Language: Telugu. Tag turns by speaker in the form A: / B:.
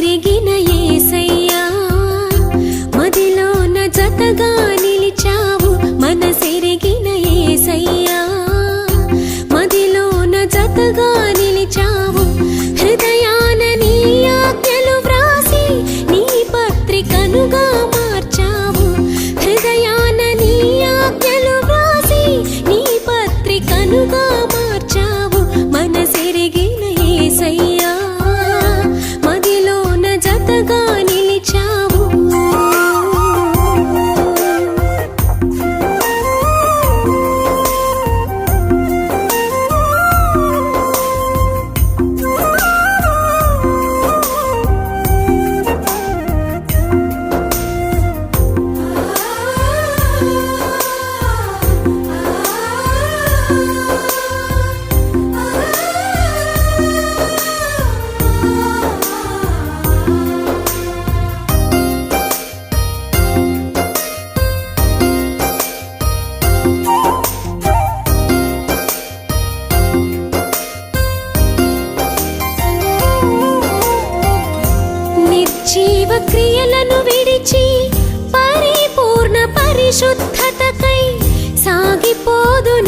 A: ತಿರುಗಿ క్రియలను విడిచి పరిపూర్ణ పరిశుద్ధతకై సాగిపోదును.